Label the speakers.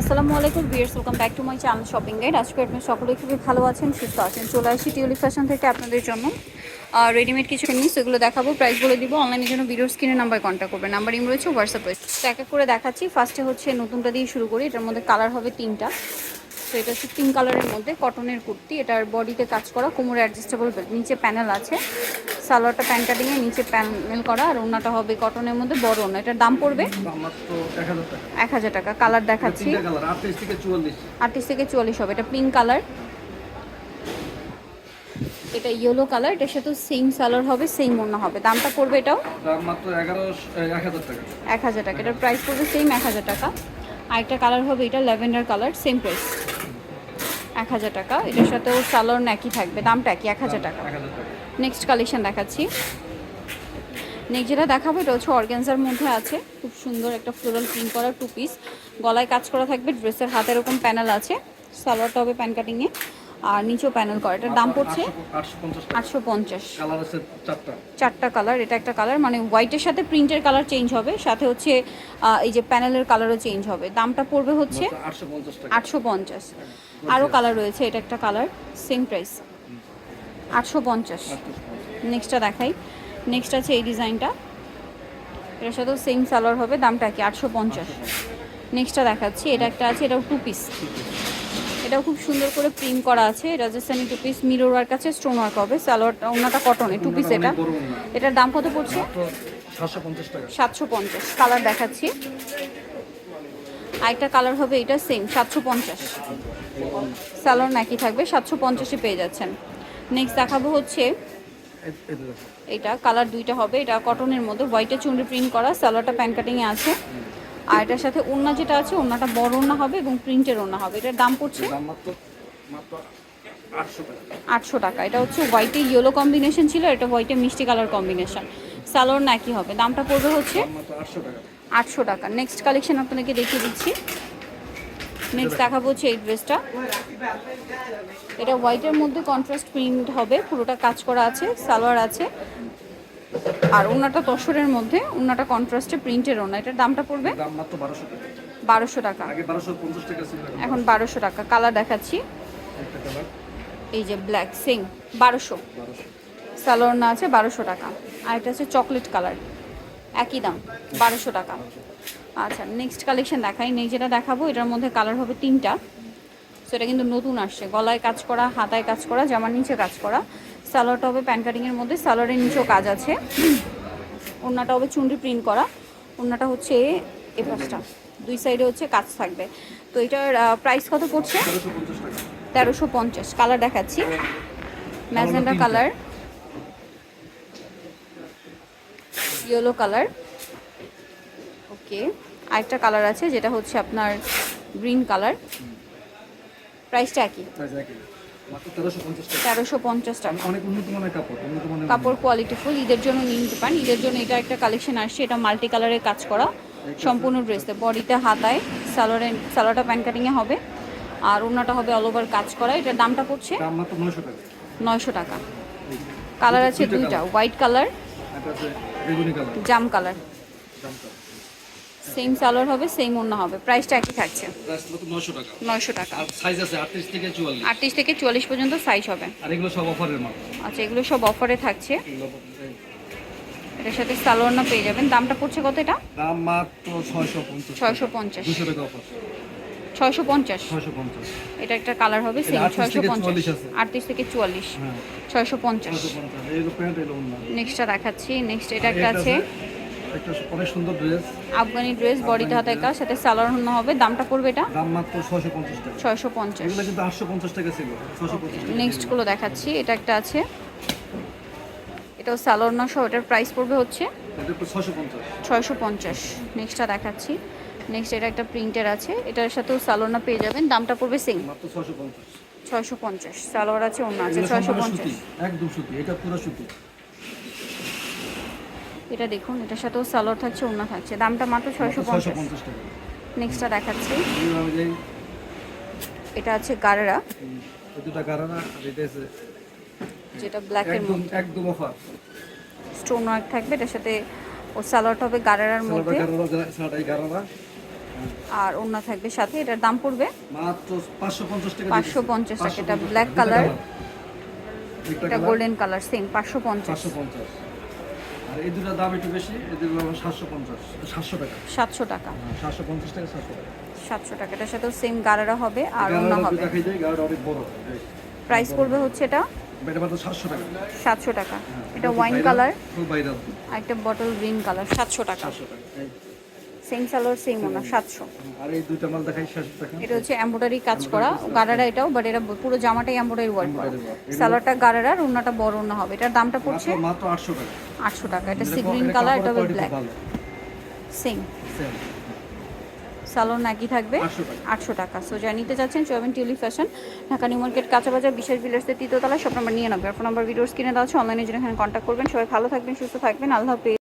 Speaker 1: আসসালামু আলাইকুম viewers welcome back to my channel shopping guide. আজকে আপনার সকলে খুবই ভালো আছেন, সুস্থ আছেন। চলে আসি টিউলি ফ্যাশন থেকে আপনাদের জন্য। রেডিমেড কিছু নিই সেগুলো দেখাবো প্রাইস বলে দিব। অনলাইনের জন্য ভিডিওর স্ক্রিনে নাম্বার কন্ট্যাক্ট করবেন। নাম্বার ইম রয়েছে হোয়াটসঅ্যাপ রয়েছে এক এক করে দেখাচ্ছি। ফার্স্টে হচ্ছে নতুনটা দিয়ে শুরু করি। এটার মধ্যে কালার হবে তিনটা। তো এটা হচ্ছে পিঙ্ক কালারের মধ্যে কটনের কুর্তি। এটার বডিতে কাজ করা, কোমরে অ্যাডজাস্টেবল নিচে প্যানেল আছে। সালোয়ারটা প্যান্ট কাটিংয়ে নিচে প্যানেল করা আর ওনাটা হবে কটনের মধ্যে বড় ওনা এটার দাম পড়বে
Speaker 2: এক হাজার টাকা।
Speaker 1: কালার দেখাচ্ছি।
Speaker 2: আটত্রিশ থেকে চুয়াল্লিশ।
Speaker 1: হবে। এটা পিঙ্ক কালার। এটা ইয়েলো কালার। এটার সাথে সেম সালোয়ার হবে সেম ওড়না হবে। দামটা পড়বে এটাও?
Speaker 2: এক হাজার টাকা।
Speaker 1: এটার প্রাইস পড়বে সেম এক হাজার টাকা। আরেকটা কালার হবে এটা ল্যাভেন্ডার কালার সেম প্রাইস এক হাজার টাকা। এটার সাথেও সালোয়ার একই থাকবে দামটা একই এক হাজার টাকা। নেক্সট কালেকশন দেখাচ্ছি। নেক্সট যেটা দেখাবো এটা হচ্ছে অর্গ্যানজার মধ্যে আছে। খুব সুন্দর একটা ফ্লোরাল প্রিন্ট করা টু পিস গলায় কাজ করা থাকবে ড্রেসের হাতে এরকম প্যানেল আছে। সালোয়ারটা হবে প্যান কাটিংয়ে আর নিচেও প্যানেল করা। এটার দাম পড়ছে
Speaker 2: আটশো পঞ্চাশ। চারটা।
Speaker 1: কালার এটা একটা কালার মানে হোয়াইটের সাথে প্রিন্টের কালার চেঞ্জ হবে সাথে হচ্ছে এই যে প্যানেলের কালারও চেঞ্জ হবে। দামটা পড়বে হচ্ছে
Speaker 2: আটশো পঞ্চাশ
Speaker 1: আটশো পঞ্চাশ। আরও কালার রয়েছে এটা একটা কালার সেম প্রাইস আটশো পঞ্চাশ। নেক্সটটা দেখাই। নেক্সট আছে এই ডিজাইনটা এটার সাথেও সেম সালোয়ার হবে দামটা কি? আটশো পঞ্চাশ। নেক্সটটা দেখাচ্ছি এটা একটা আছে এটাও টু পিস এটাও খুব সুন্দর করে প্রিন্ট করা আছে। Rajasthani two piece mirror work আছে স্টোন ওয়ার্ক হবে। সালোয়ারটা ওনাটা কটনে টু পিস এটা। এটার দাম কত পড়ছে?
Speaker 2: সাতশো পঞ্চাশ
Speaker 1: কালার দেখাচ্ছি। আরেকটা কালার হবে এটা সেম সাতশো পঞ্চাশ। স্যালোর নাকি থাকবে সাতশো পঞ্চাশে পেয়ে যাচ্ছেন। নেক্সট দেখাবো হচ্ছে এটা কালার দুইটা হবে। এটা কটনের মধ্যে হোয়াইটে চুনরি প্রিন্ট করা। স্যালোয়ারটা প্যান কাটিংয়ে আছে। আর এটার সাথে ওড়না যেটা আছে ওড়নাটা বড় ওড়না হবে এবং প্রিন্টের ওড়না হবে। এটার দাম পড়ছে
Speaker 2: আটশো টাকা।
Speaker 1: এটা হচ্ছে হোয়াইটে ইয়েলো কম্বিনেশন ছিল এটা হোয়াইটে মিষ্টি কালার কম্বিনেশন স্যালোর নাকি হবে? দামটা পড়বে হচ্ছে
Speaker 2: আটশো টাকা।
Speaker 1: আটশো টাকা। নেক্সট কালেকশন আপনাদেরকে দেখিয়ে দিচ্ছি। নেক্সট দেখাবো হচ্ছে এই ড্রেসটা এটা হোয়াইটের মধ্যে কন্ট্রাস্ট প্রিন্ট হবে। পুরোটা কাজ করা আছে সালোয়ার আছে। আর ওনাটা তসরের মধ্যে ওনাটা কন্ট্রাস্টে প্রিন্টের ওনা এটার দামটা পড়বে?
Speaker 2: দাম মাত্র বারোশো টাকা।
Speaker 1: বারোশো টাকা।
Speaker 2: আগে বারোশো পঞ্চাশ টাকা ছিল এখন
Speaker 1: বারোশো টাকা। কালার দেখাচ্ছি। এই যে ব্ল্যাক সেম বারোশো।
Speaker 2: বারোশো।
Speaker 1: সালোয়ার না আছে বারোশো টাকা। আর এটা হচ্ছে চকলেট কালার একই দাম বারোশো টাকা। আচ্ছা নেক্সট কালেকশন দেখাই। নেই যেটা দেখাবো এটার মধ্যে কালার হবে তিনটা। সো এটা কিন্তু নতুন আসছে। গলায় কাজ করা হাতায় কাজ করা জামার নিচে কাজ করা। সালোয়ারটা হবে প্যান কাটিংয়ের মধ্যে সালোয়ারের নিচেও কাজ আছে। ওড়নাটা হবে চুনরি প্রিন্ট করা। ওড়নাটা হচ্ছে এ পাশটা। দুই সাইডে হচ্ছে কাজ থাকবে। তো এটার প্রাইস কত পড়ছে?
Speaker 2: তেরোশো পঞ্চাশ।
Speaker 1: কালার দেখাচ্ছি। Magenta colour yellow colour okay আরেকটা কালার আছে যেটা হচ্ছে আপনার গ্রিন কালার প্রাইসটা একই।
Speaker 2: তেরোশো পঞ্চাশ টাকা। মানের কাপড়
Speaker 1: কোয়ালিটি ফুল ঈদের জন্য নিয়ে নিতে পারেন। ঈদের জন্য এটা একটা কালেকশন আসছে এটা মাল্টি কালারের কাজ করা সম্পূর্ণ ড্রেসে বডিতে হাতায় সালোয়ারে সালোয়ারটা প্যান কাটিংয়ে হবে। আর ওনাটা হবে অল ওভার কাজ করা। এটার দামটা পড়ছে
Speaker 2: নয়শো টাকা।
Speaker 1: কালার আছে
Speaker 2: দুইটা
Speaker 1: হোয়াইট কালার জাম কালার সেম সালোয়ার হবে সেম ওড়না হবে। প্রাইসটা একই থাকছে।
Speaker 2: নয়শো টাকা।
Speaker 1: নয়শো টাকা।
Speaker 2: সাইজ আছে আটত্রিশ থেকে চুয়াল্লিশ।
Speaker 1: আটত্রিশ থেকে চুয়াল্লিশ পর্যন্ত সাইজ হবে।
Speaker 2: আর এগুলো সব অফারের মাল।
Speaker 1: আচ্ছা এগুলো সব অফারে থাকছে। এটার সাথে সালোয়ার না পেয়ে যাবেন। দামটা পড়ছে কত এটা?
Speaker 2: দাম মাত্র ছয়শো পঞ্চাশ।
Speaker 1: ছয়শো পঞ্চাশ।
Speaker 2: দুশো টাকা অফার
Speaker 1: ছয়শো পঞ্চাশ। এটা একটা কালার হবে সেম
Speaker 2: এটা 38
Speaker 1: ছয়শো
Speaker 2: থেকে
Speaker 1: পঞ্চাশ।
Speaker 2: 44 আছে।
Speaker 1: আটত্রিশ থেকে চুয়াল্লিশ।
Speaker 2: হ্যাঁ।
Speaker 1: ছয়শো পঞ্চাশ।
Speaker 2: অন্য
Speaker 1: নেক্সটটা দেখাচ্ছি। নেক্সট এটা একটা আছে
Speaker 2: একটা অনেক সুন্দর ড্রেস
Speaker 1: আফগানি ড্রেস বডিতে হাতে কাজ সাথে সালোয়ার ওড়না হবে। দামটা পড়বে এটা?
Speaker 2: দাম মাত্র ছয়শো পঞ্চাশ টাকা।
Speaker 1: ছয়শো পঞ্চাশ।
Speaker 2: এগুলো কিন্তু আটশো পঞ্চাশ টাকা ছিল। ছয়শো পঞ্চাশ টাকা।
Speaker 1: নেক্সটগুলো দেখাচ্ছি। এটা একটা আছে। এটাও সালোয়ার না সহ এটার প্রাইস পড়বে হচ্ছে?
Speaker 2: এটা একটু ছয়শো পঞ্চাশ।
Speaker 1: ছয়শো পঞ্চাশ। নেক্সটটা দেখাচ্ছি। নেক্সট এটা একটা প্রিন্টের আছে। এটার সাথেও সালোয়ার না পেয়ে যাবেন। দামটা পড়বে সেম
Speaker 2: মাত্র ছয়শো পঞ্চাশ।
Speaker 1: সালোয়ার আছে অন্য আছে।
Speaker 2: এগুলো
Speaker 1: ছয়শো
Speaker 2: সম্পূর্ণ
Speaker 1: পঞ্চাশ।
Speaker 2: সুতি। একদম সুতি। এটা পুরো সুতি।
Speaker 1: এটা দেখুন এটার সাথেও সালোয়ার থাকছে অন্য থাকছে। দামটা মাত্র ছয়শো পঞ্চাশ। নেক্সটটা দেখাচ্ছি। এটা আছে গারেরা।
Speaker 2: দুটা
Speaker 1: যেটা মধ্যে।
Speaker 2: একদম অফার
Speaker 1: স্টোন ওয়ার্ক থাকবে এটার সাথে ও হবে গারেরার মধ্যে। আর থাকবে সাথে এটার দাম পড়বে?
Speaker 2: মাত্র টাকা
Speaker 1: 550 টাকা, এটা black color। এটা গোল্ডেন কালার সেম পাঁচশো পঞ্চাশ।
Speaker 2: পাঁচশো পঞ্চাশ। আর এই দুটার দাম একটু বেশি সাতশো পঞ্চাশ সাতশো টাকা।
Speaker 1: সাতশো টাকা।
Speaker 2: হ্যাঁ, সাতশো পঞ্চাশ টাকা সাতশো টাকা।
Speaker 1: সাতশো টাকা এটার সাথেও সেম গারারা হবে আর অন্য হবে।
Speaker 2: দেখাই যায় গাড়াটা অনেক বড়।
Speaker 1: প্রাইস পড়বে হচ্ছে এটা?
Speaker 2: সাতশো টাকা। হ্যাঁ,
Speaker 1: এটা ওয়াইন কালার আর একটা বটল গ্রিন কালার সাতশো টাকা
Speaker 2: এই,
Speaker 1: সেম সালোয়ার সেম ওনা সাতশো।
Speaker 2: আর এই দুইটা মাল দেখাই
Speaker 1: এটা হচ্ছে এমব্রয়ডারি কাজ করা গারারা এটাও বাট এটা পুরো জামাটাই এমব্রয়ডারি ওয়ার্ক করা। সালোয়ারটা গারারা আর ওনাটা বড় ওনা হবে। এটার দামটা পড়ছে
Speaker 2: মাত্র আটশো টাকা।
Speaker 1: আটশো টাকা। এটা সি গ্রিন কালার এটা
Speaker 2: quality
Speaker 1: ব্ল্যাক সেম সালোয়ার নাকি থাকবে? আটশো টাকা। সো যা নিতে চাচ্ছেন চয়েন Tuli fashion Dhaka New Market কাঁচা বাজার বিশেষ বিলাসের তৃতীয়তলা সব নাম্বার নিয়ে নেবে ফোন নাম্বার ভিডিওস কিনে দেওয়া আছে অনলাইনে জন্য এখানে কন্ট্যাক্ট করবেন। সবাই ভালো থাকবেন সুস্থ থাকবেন। আল্লাহ হাফেজ।